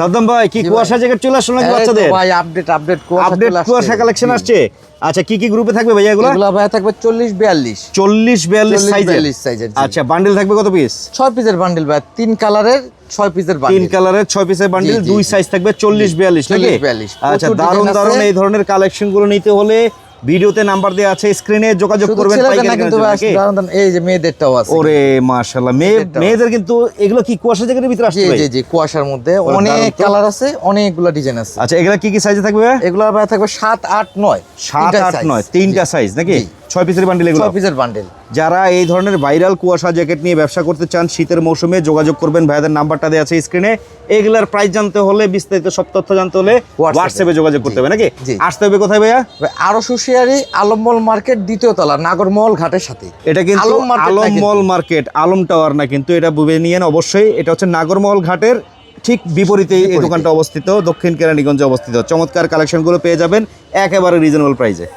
সাদ্দাম ভাই কি কুয়াশা জ্যাকেট চলে আসলো নাকি বাচ্চাদের? ভাই আপডেট আপডেট কুয়াশা আপডেট কুয়াশা কালেকশন আসছে। আচ্ছা কি কি গ্রুপে থাকবে ভাইয়া এগুলো? এগুলো ভাই থাকবে চল্লিশ বিয়াল্লিশ। চল্লিশ বিয়াল্লিশ 40, সাইজের 42 সাইজের, আচ্ছা বান্ডিল থাকবে কত পিস ছয় পিসের বান্ডিল ভাই তিন কালারের ছয় পিসের তিন কালারের ছয় পিসের বান্ডিল দুই সাইজ থাকবে চল্লিশ বিয়াল্লিশ নাকি? 40, 42 আচ্ছা প্রচুর দারুণ দারুণ এই ধরনের কালেকশনগুলো নিতে হলে ভিডিওতে নাম্বার দেওয়া আছে স্ক্রিনে যোগাযোগ করবেন এই যে মেয়েদেরটাও আছে। ওরে মাশাআল্লাহ মেয়ে মেয়েদের কিন্তু এগুলো কি কুয়াশা জায়গার ভিতরে আসছে? জি জি কুয়াশার মধ্যে অনেক কালার আছে অনেকগুলো ডিজাইন আছে। আচ্ছা এগুলা কি কি সাইজে থাকবে এগুলো ভাই থাকবে সাত আট নয় সাত তিনটা আট size। নয় তিনটা সাইজ নাকি। ছয় পিসের বান্ডিল এগুলো। ছয় পিসের বান্ডেল যারা এই ধরনের ভাইরাল কুয়াশা জ্যাকেট নিয়ে ব্যবসা করতে চান শীতের মৌসুমে যোগাযোগ করবেন ভাইয়াদের নাম্বারটা দেওয়া আছে স্ক্রিনে এগুলার প্রাইস জানতে হলে বিস্তারিত সব তথ্য জানতে হলে হোয়াটসঅ্যাপে যোগাযোগ করতে হবে নাকি? আসতে হবে কোথায় ভাইয়া? আরও সুশিয়ারি আলমমল মার্কেট দ্বিতীয় তলা নাগরমহল ঘাটের সাথে। এটা কিন্তু Alam Alam mall market Alam tower না কিন্তু এটা বুঝে নিয়েন অবশ্যই। এটা হচ্ছে নাগরমহল ঘাটের ঠিক বিপরীতে এই দোকানটা অবস্থিত দক্ষিণ কেরানীগঞ্জে অবস্থিত। চমৎকার কালেকশনগুলো পেয়ে যাবেন একেবারে রিজনেবল প্রাইসে